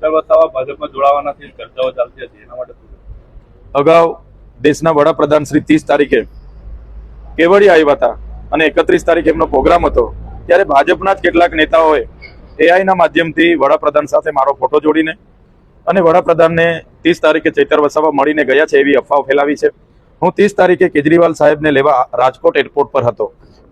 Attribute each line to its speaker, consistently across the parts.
Speaker 1: ચેતર બતાવવા ભાજપમાં જોડાવાના ચર્ચાઓ ચાલતી હતી, એના માટે
Speaker 2: અગાઉ દેશના વડાપ્રધાન શ્રી ત્રીસ તારીખે કેવડિયા આવ્યા હતા અને એકત્રીસ તારીખે એમનો પ્રોગ્રામ હતો, ત્યારે ભાજપના જ કેટલાક નેતાઓએ એઆઈના માધ્યમથી વડાપ્રધાન સાથે મારો ફોટો જોડીને અને વડાપ્રધાનને ત્રીસ તારીખે ચૈતર વસાવા મળીને ગયા છે એવી અફવાઓ ફેલાવી છે. હું ત્રીસ તારીખે કેજરીવાલ સાહેબને લેવા રાજકોટ એરપોર્ટ પર હતો.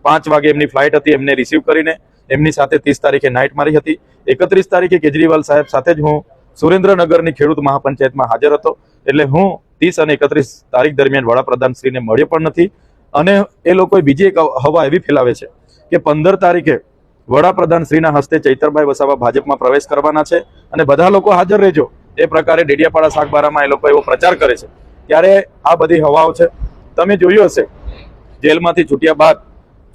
Speaker 2: પાંચ વાગે એમની ફ્લાઇટ હતી, એમને રિસીવ કરીને એમની સાથે ત્રીસ તારીખે નાઇટ મારી હતી. એકત્રીસ તારીખે કેજરીવાલ સાહેબ સાથે જ હું સુરેન્દ્રનગરની ખેડૂત મહાપંચાયતમાં હાજર હતો. એટલે હું ત્રીસ અને એકત્રીસ તારીખ દરમિયાન વડાપ્રધાન શ્રીને મળ્યો પણ નથી. અને એ લોકોએ બીજી એક હવા એવી ફેલાવે છે કે પંદર તારીખે વડાપ્રધાન શ્રીના હસ્તે ચૈતરભાઈ વસાવા ભાજપમાં પ્રવેશ કરવાના છે અને બધા લોકો હાજર રહેજો. એ પ્રકારે ડેડિયાપાડા શાકબારામાં એ લોકો એવો પ્રચાર કરે છે. ત્યારે આ બધી હવાઓ છે. તમે જોયું હશે, જેલમાંથી છૂટ્યા બાદ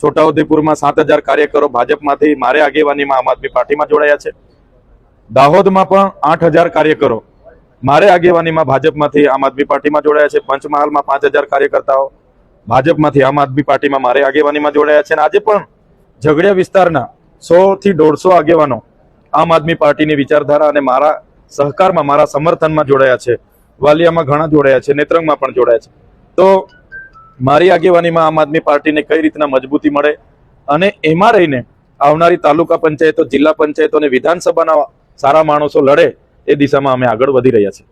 Speaker 2: છોટાઉદેપુરમાં સાત હજાર કાર્યકરો ભાજપમાંથી મારે આગેવાનીમાં આમ આદમી પાર્ટીમાં જોડાયા છે. દાહોદમાં પણ આઠ હજાર કાર્યકરો મારે આગેવાનીમાં ભાજપમાંથી આમ આદમી પાર્ટીમાં જોડાયા છે. પંચમહાલમાં પાંચ હજાર કાર્યકર્તાઓ ભાજપમાંથી આમ આદમી પાર્ટીમાં મારે આગેવાનીમાં જોડાયા છે. અને આજે પણ ઝઘડિયા વિસ્તારના સો થી દોઢસો આગેવાનો આમ આદમી પાર્ટીની વિચારધારા અને મારા સહકારમાં, મારા સમર્થનમાં જોડાયા છે. વાલિયામાં ઘણા જોડાયા છે, નેત્રંગમાં પણ જોડાયા છે. તો મારી આગેવાનીમાં આમ આદમી પાર્ટીને કઈ રીતના મજબૂતી મળે અને એમાં રહીને આવનારી તાલુકા પંચાયતો, જિલ્લા પંચાયતો અને વિધાનસભાના સારા માણસો લડે એ દિશામાં અમે આગળ વધી રહ્યા છીએ.